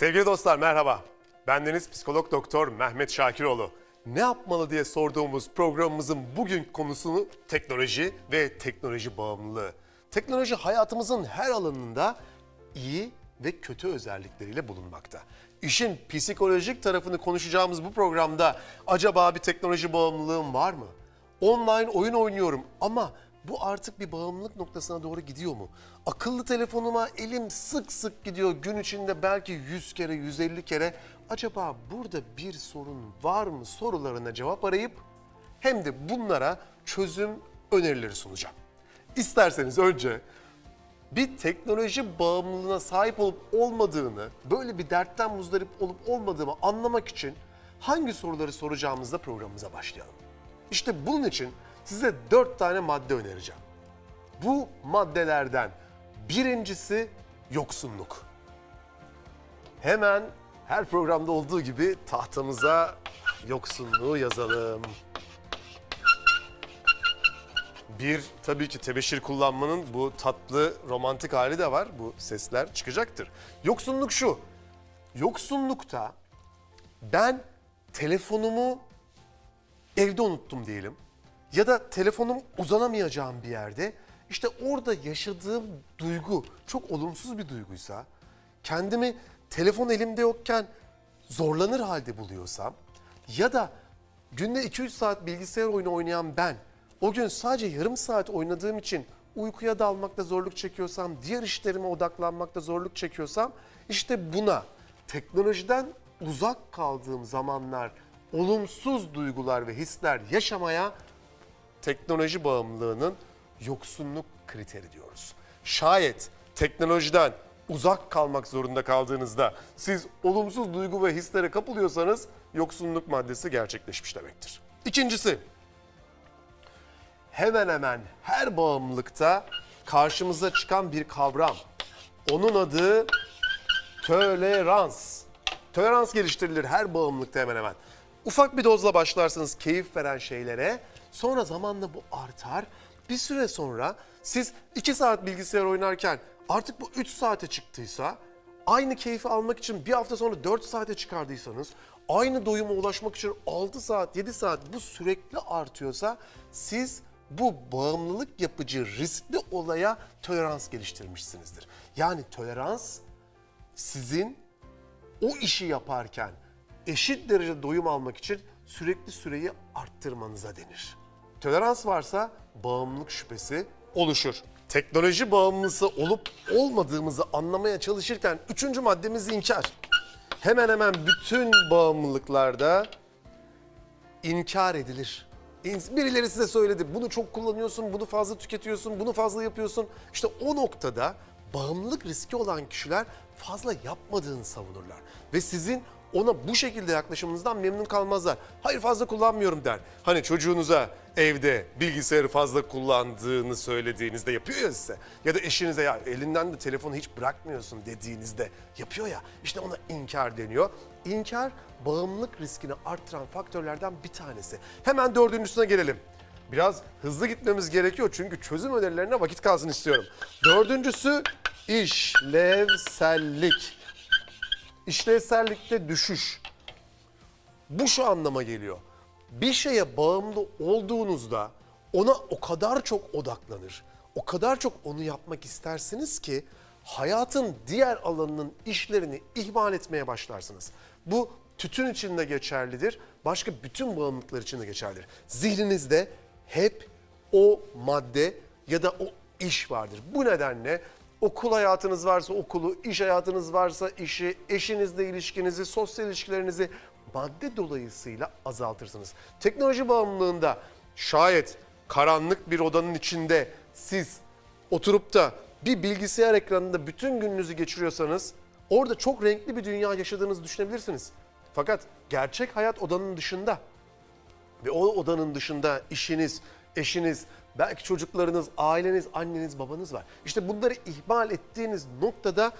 Sevgili dostlar merhaba. Bendeniz psikolog doktor Mehmet Şakiroğlu. Ne yapmalı diye sorduğumuz programımızın bugün konusunu teknoloji ve teknoloji bağımlılığı. Teknoloji hayatımızın her alanında iyi ve kötü özellikleriyle bulunmakta. İşin psikolojik tarafını konuşacağımız bu programda acaba bir teknoloji bağımlılığım var mı? Online oyun oynuyorum ama bu artık bir bağımlılık noktasına doğru gidiyor mu? Akıllı telefonuma elim sık sık gidiyor gün içinde belki 100 kere 150 kere. Acaba burada bir sorun var mı sorularına cevap arayıp hem de bunlara çözüm önerileri sunacağım. İsterseniz önce bir teknoloji bağımlılığına sahip olup olmadığını, böyle bir dertten muzdarip olup olmadığımı anlamak için hangi soruları soracağımızda programımıza başlayalım. İşte bunun için size dört tane madde önereceğim. Bu maddelerden birincisi yoksunluk. Hemen her programda olduğu gibi tahtamıza yoksunluğu yazalım. Bir tabii ki tebeşir kullanmanın bu tatlı romantik hali de var. Bu sesler çıkacaktır. Yoksunluk şu. Yoksunlukta ben telefonumu evde unuttum diyelim. Ya da telefonum uzanamayacağım bir yerde. İşte orada yaşadığım duygu çok olumsuz bir duyguysa, kendimi telefon elimde yokken zorlanır halde buluyorsam ya da günde 2-3 saat bilgisayar oyunu oynayan ben o gün sadece yarım saat oynadığım için uykuya dalmakta zorluk çekiyorsam, diğer işlerime odaklanmakta zorluk çekiyorsam işte buna teknolojiden uzak kaldığım zamanlar olumsuz duygular ve hisler yaşamaya teknoloji bağımlılığının yoksunluk kriteri diyoruz. Şayet teknolojiden uzak kalmak zorunda kaldığınızda siz olumsuz duygu ve hislere kapılıyorsanız yoksunluk maddesi gerçekleşmiş demektir. İkincisi, hemen hemen her bağımlılıkta karşımıza çıkan bir kavram. Onun adı tolerans. Tolerans geliştirilir her bağımlılıkta hemen hemen. Ufak bir dozla başlarsınız keyif veren şeylere. Sonra zamanla bu artar. Bir süre sonra siz 2 saat bilgisayar oynarken artık bu 3 saate çıktıysa aynı keyfi almak için bir hafta sonra 4 saate çıkardıysanız aynı doyuma ulaşmak için 6 saat 7 saat bu sürekli artıyorsa siz bu bağımlılık yapıcı riskli olaya tolerans geliştirmişsinizdir. Yani tolerans sizin o işi yaparken eşit derecede doyum almak için sürekli süreyi arttırmanıza denir. Tolerans varsa bağımlılık şüphesi oluşur. Teknoloji bağımlısı olup olmadığımızı anlamaya çalışırken üçüncü maddemiz inkar. Hemen hemen bütün bağımlılıklarda inkar edilir. Birileri size söyledi bunu çok kullanıyorsun, bunu fazla tüketiyorsun, bunu fazla yapıyorsun. İşte o noktada bağımlılık riski olan kişiler fazla yapmadığını savunurlar. Ve sizin ona bu şekilde yaklaşımınızdan memnun kalmazlar. Hayır fazla kullanmıyorum der. Hani çocuğunuza evde bilgisayarı fazla kullandığını söylediğinizde yapıyor ya size. Ya da eşinize ya elinden de telefonu hiç bırakmıyorsun dediğinizde yapıyor ya. İşte ona inkar deniyor. İnkar bağımlılık riskini artıran faktörlerden bir tanesi. Hemen dördüncüsüne gelelim. Biraz hızlı gitmemiz gerekiyor çünkü çözüm önerilerine vakit kalsın istiyorum. Dördüncüsü işlevsellik. İşlevsellikte düşüş. Bu şu anlama geliyor. Bir şeye bağımlı olduğunuzda ona o kadar çok odaklanır, o kadar çok onu yapmak istersiniz ki hayatın diğer alanının işlerini ihmal etmeye başlarsınız. Bu tütün için de geçerlidir, başka bütün bağımlılıklar için de geçerlidir. Zihninizde hep o madde ya da o iş vardır. Bu nedenle okul hayatınız varsa okulu, iş hayatınız varsa işi, eşinizle ilişkinizi, sosyal ilişkilerinizi madde dolayısıyla azaltırsınız. Teknoloji bağımlılığında şayet karanlık bir odanın içinde siz oturup da bir bilgisayar ekranında bütün gününüzü geçiriyorsanız orada çok renkli bir dünya yaşadığınızı düşünebilirsiniz. Fakat gerçek hayat odanın dışında ve o odanın dışında işiniz, eşiniz, belki çocuklarınız, aileniz, anneniz, babanız var. İşte bunları ihmal ettiğiniz noktada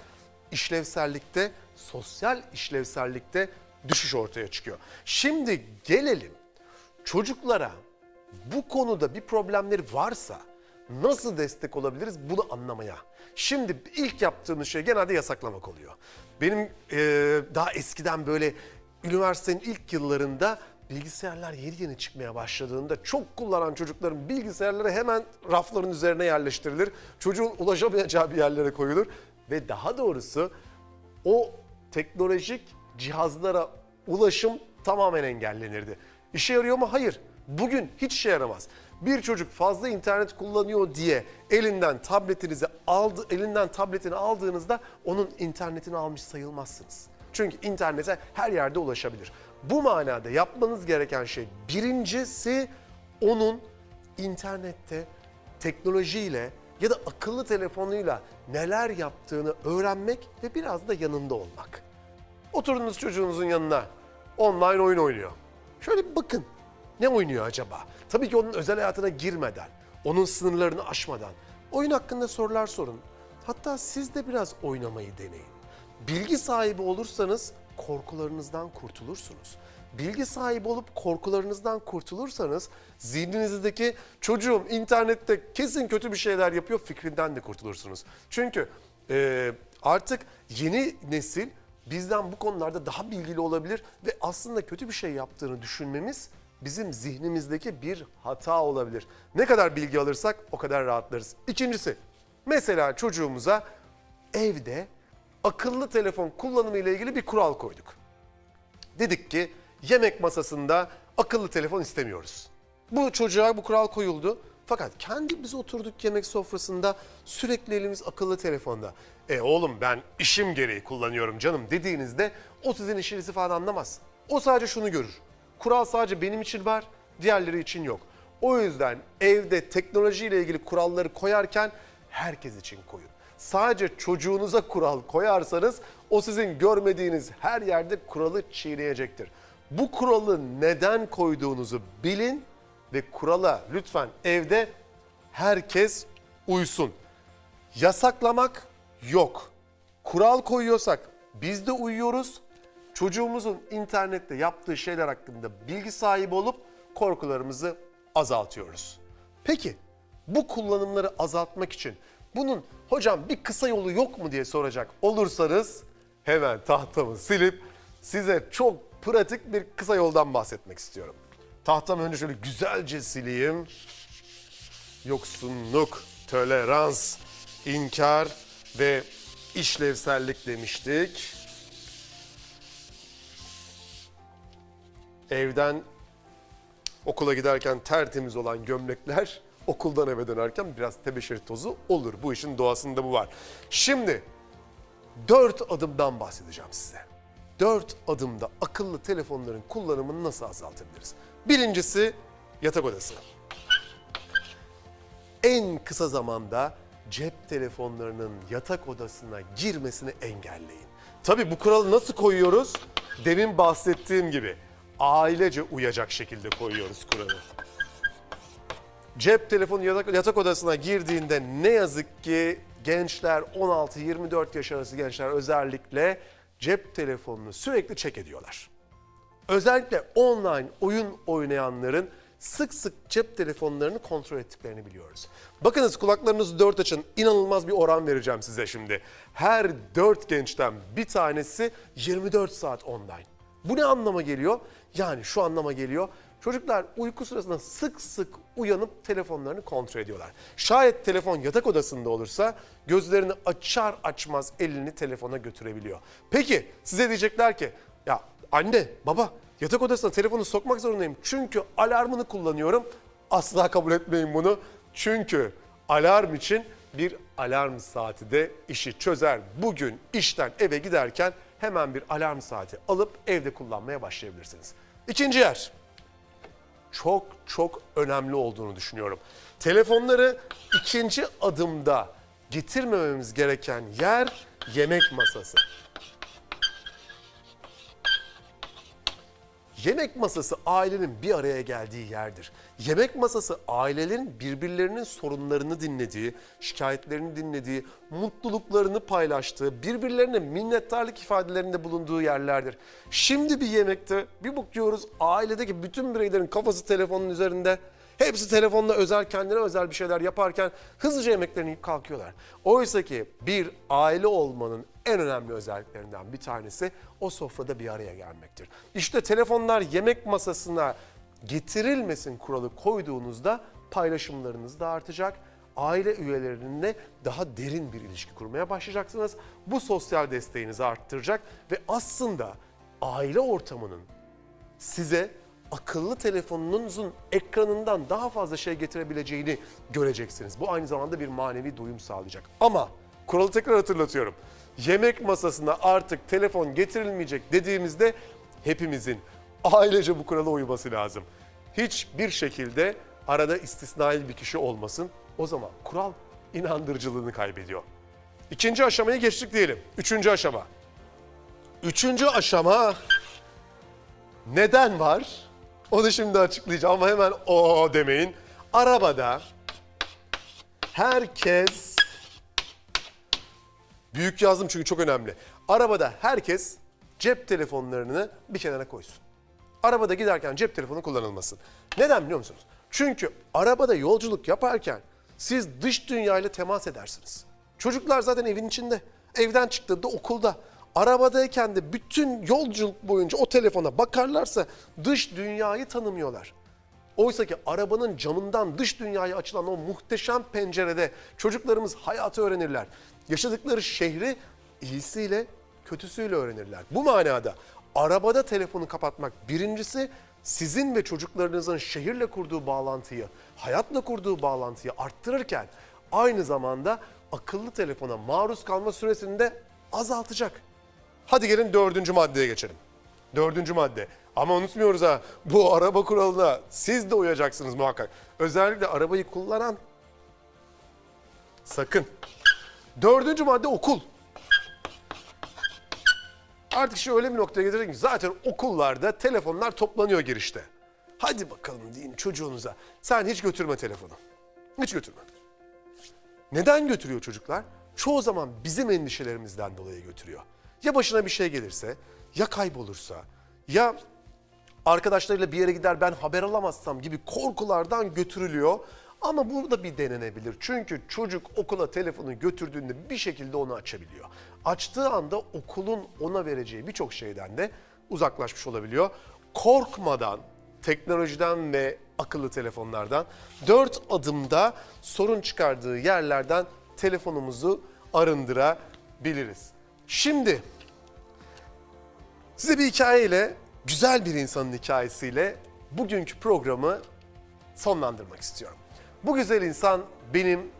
işlevsellikte, sosyal işlevsellikte düşüş ortaya çıkıyor. Şimdi gelelim çocuklara bu konuda bir problemleri varsa nasıl destek olabiliriz bunu anlamaya. Şimdi ilk yaptığımız şey genelde yasaklamak oluyor. Benim e, daha eskiden böyle üniversitenin ilk yıllarında bilgisayarlar yeni yeni çıkmaya başladığında çok kullanan çocukların bilgisayarları hemen rafların üzerine yerleştirilir. Çocuğun ulaşamayacağı bir yerlere koyulur ve daha doğrusu o teknolojik cihazlara ulaşım tamamen engellenirdi. İşe yarıyor mu? Hayır. Bugün hiç işe yaramaz. Bir çocuk fazla internet kullanıyor diye elinden tabletinizi aldı, elinden tabletini aldığınızda onun internetini almış sayılmazsınız. Çünkü internete her yerde ulaşabilir. Bu manada yapmanız gereken şey birincisi onun internette teknolojiyle ya da akıllı telefonuyla neler yaptığını öğrenmek ve biraz da yanında olmak. Oturdunuz çocuğunuzun yanına online oyun oynuyor. Şöyle bir bakın. Ne oynuyor acaba? Tabii ki onun özel hayatına girmeden, onun sınırlarını aşmadan. Oyun hakkında sorular sorun. Hatta siz de biraz oynamayı deneyin. Bilgi sahibi olursanız korkularınızdan kurtulursunuz. Bilgi sahibi olup korkularınızdan kurtulursanız zihninizdeki çocuğum internette kesin kötü bir şeyler yapıyor fikrinden de kurtulursunuz. Çünkü e, artık yeni nesil bizden bu konularda daha bilgili olabilir ve aslında kötü bir şey yaptığını düşünmemiz bizim zihnimizdeki bir hata olabilir. Ne kadar bilgi alırsak o kadar rahatlarız. İkincisi, mesela çocuğumuza evde akıllı telefon kullanımı ile ilgili bir kural koyduk. Dedik ki yemek masasında akıllı telefon istemiyoruz. Bu çocuğa bu kural koyuldu. Fakat kendimiz oturduk yemek sofrasında sürekli elimiz akıllı telefonda. E oğlum ben işim gereği kullanıyorum canım dediğinizde o sizin işinizi falan anlamaz. O sadece şunu görür. Kural sadece benim için var, diğerleri için yok. O yüzden evde teknolojiyle ilgili kuralları koyarken herkes için koyun. Sadece çocuğunuza kural koyarsanız o sizin görmediğiniz her yerde kuralı çiğneyecektir. Bu kuralı neden koyduğunuzu bilin ve kurala lütfen evde herkes uysun. Yasaklamak yok. Kural koyuyorsak biz de uyuyoruz. Çocuğumuzun internette yaptığı şeyler hakkında bilgi sahibi olup korkularımızı azaltıyoruz. Peki bu kullanımları azaltmak için bunun hocam bir kısa yolu yok mu diye soracak olursanız hemen tahtamı silip size çok pratik bir kısa yoldan bahsetmek istiyorum. Tahtamı önce şöyle güzelce sileyim. Yoksunluk, tolerans, inkar ve işlevsellik demiştik. Evden okula giderken tertemiz olan gömlekler okuldan eve dönerken biraz tebeşir tozu olur. Bu işin doğasında bu var. Şimdi dört adımdan bahsedeceğim size. Dört adımda akıllı telefonların kullanımını nasıl azaltabiliriz? Birincisi yatak odası. En kısa zamanda cep telefonlarının yatak odasına girmesini engelleyin. Tabii bu kuralı nasıl koyuyoruz? Demin bahsettiğim gibi ailece uyacak şekilde koyuyoruz kuralı. Cep telefonu yatak, yatak odasına girdiğinde ne yazık ki gençler 16-24 yaş arası gençler özellikle cep telefonunu sürekli çek ediyorlar. Özellikle online oyun oynayanların sık sık cep telefonlarını kontrol ettiklerini biliyoruz. Bakınız kulaklarınızı dört açın. İnanılmaz bir oran vereceğim size şimdi. Her dört gençten bir tanesi 24 saat online. Bu ne anlama geliyor? Yani şu anlama geliyor. Çocuklar uyku sırasında sık sık uyanıp telefonlarını kontrol ediyorlar. Şayet telefon yatak odasında olursa gözlerini açar açmaz elini telefona götürebiliyor. Peki size diyecekler ki ya anne baba yatak odasına telefonu sokmak zorundayım çünkü alarmını kullanıyorum. Asla kabul etmeyin bunu. Çünkü alarm için bir alarm saati de işi çözer. Bugün işten eve giderken hemen bir alarm saati alıp evde kullanmaya başlayabilirsiniz. İkinci yer çok çok önemli olduğunu düşünüyorum. Telefonları ikinci adımda getirmememiz gereken yer yemek masası. Yemek masası ailenin bir araya geldiği yerdir. Yemek masası ailelerin birbirlerinin sorunlarını dinlediği, şikayetlerini dinlediği, mutluluklarını paylaştığı, birbirlerine minnettarlık ifadelerinde bulunduğu yerlerdir. Şimdi bir yemekte bir bakıyoruz ailedeki bütün bireylerin kafası telefonun üzerinde. Hepsi telefonla özel kendine özel bir şeyler yaparken hızlıca yemeklerini yiyip kalkıyorlar. Oysa ki bir aile olmanın en önemli özelliklerinden bir tanesi o sofrada bir araya gelmektir. İşte telefonlar yemek masasına getirilmesin kuralı koyduğunuzda paylaşımlarınız da artacak. Aile üyelerinle daha derin bir ilişki kurmaya başlayacaksınız. Bu sosyal desteğinizi arttıracak ve aslında aile ortamının size akıllı telefonunuzun ekranından daha fazla şey getirebileceğini göreceksiniz. Bu aynı zamanda bir manevi doyum sağlayacak. Ama kuralı tekrar hatırlatıyorum. Yemek masasına artık telefon getirilmeyecek dediğimizde hepimizin ailece bu kurala uyması lazım. Hiçbir şekilde arada istisnai bir kişi olmasın. O zaman kural inandırıcılığını kaybediyor. İkinci aşamayı geçtik diyelim. Üçüncü aşama. Üçüncü aşama neden var? Onu şimdi açıklayacağım ama hemen o demeyin. Arabada herkes büyük yazdım çünkü çok önemli. Arabada herkes cep telefonlarını bir kenara koysun. Arabada giderken cep telefonu kullanılmasın. Neden biliyor musunuz? Çünkü arabada yolculuk yaparken siz dış dünyayla temas edersiniz. Çocuklar zaten evin içinde. Evden çıktığında okulda. Arabadayken de bütün yolculuk boyunca o telefona bakarlarsa dış dünyayı tanımıyorlar. Oysa ki arabanın camından dış dünyaya açılan o muhteşem pencerede çocuklarımız hayatı öğrenirler. Yaşadıkları şehri iyisiyle kötüsüyle öğrenirler. Bu manada arabada telefonu kapatmak birincisi sizin ve çocuklarınızın şehirle kurduğu bağlantıyı, hayatla kurduğu bağlantıyı arttırırken aynı zamanda akıllı telefona maruz kalma süresini de azaltacak. Hadi gelin dördüncü maddeye geçelim. Dördüncü madde. Ama unutmuyoruz ha bu araba kuralına siz de uyacaksınız muhakkak. Özellikle arabayı kullanan sakın. Dördüncü madde okul. Artık şu öyle bir noktaya getirdik ki zaten okullarda telefonlar toplanıyor girişte. Hadi bakalım deyin çocuğunuza. Sen hiç götürme telefonu. Hiç götürme. Neden götürüyor çocuklar? Çoğu zaman bizim endişelerimizden dolayı götürüyor. Ya başına bir şey gelirse, ya kaybolursa, ya arkadaşlarıyla bir yere gider ben haber alamazsam gibi korkulardan götürülüyor. Ama burada bir denenebilir. Çünkü çocuk okula telefonu götürdüğünde bir şekilde onu açabiliyor. Açtığı anda okulun ona vereceği birçok şeyden de uzaklaşmış olabiliyor. Korkmadan teknolojiden ve akıllı telefonlardan dört adımda sorun çıkardığı yerlerden telefonumuzu arındırabiliriz. Şimdi size bir hikayeyle, güzel bir insanın hikayesiyle bugünkü programı sonlandırmak istiyorum. Bu güzel insan benim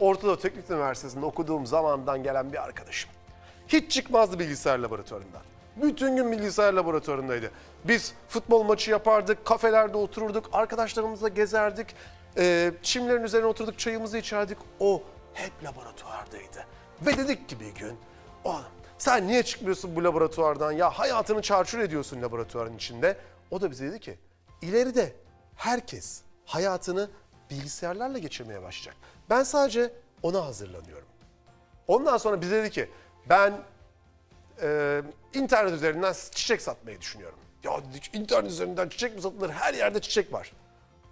Ortadoğu Teknik Üniversitesi'nde okuduğum zamandan gelen bir arkadaşım. Hiç çıkmazdı bilgisayar laboratuvarından. Bütün gün bilgisayar laboratuvarındaydı. Biz futbol maçı yapardık, kafelerde otururduk, arkadaşlarımızla gezerdik. Ee, çimlerin üzerine oturduk, çayımızı içerdik. O hep laboratuvardaydı. Ve dedik ki bir gün, oğlum sen niye çıkmıyorsun bu laboratuvardan ya hayatını çarçur ediyorsun laboratuvarın içinde. O da bize dedi ki ileride herkes hayatını bilgisayarlarla geçirmeye başlayacak. Ben sadece ona hazırlanıyorum. Ondan sonra bize dedi ki ben e, internet üzerinden çiçek satmayı düşünüyorum. Ya dedik internet üzerinden çiçek mi satılır? Her yerde çiçek var.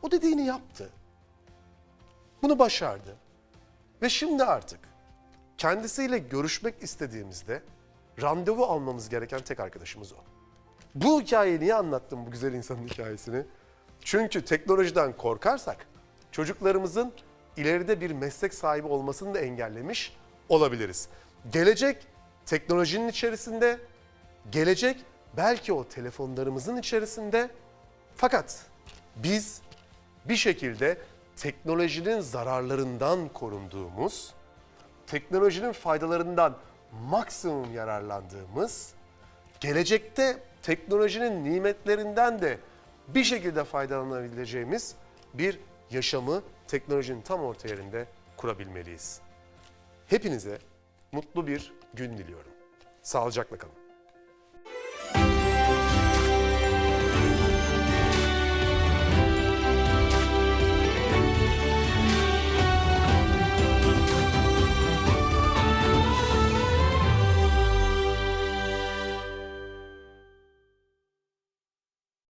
O dediğini yaptı. Bunu başardı. Ve şimdi artık kendisiyle görüşmek istediğimizde randevu almamız gereken tek arkadaşımız o. Bu hikayeyi niye anlattım bu güzel insanın hikayesini? Çünkü teknolojiden korkarsak çocuklarımızın ileride bir meslek sahibi olmasını da engellemiş olabiliriz. Gelecek teknolojinin içerisinde, gelecek belki o telefonlarımızın içerisinde fakat biz bir şekilde teknolojinin zararlarından korunduğumuz, teknolojinin faydalarından maksimum yararlandığımız, gelecekte teknolojinin nimetlerinden de bir şekilde faydalanabileceğimiz bir yaşamı teknolojinin tam orta yerinde kurabilmeliyiz. Hepinize mutlu bir gün diliyorum. Sağlıcakla kalın.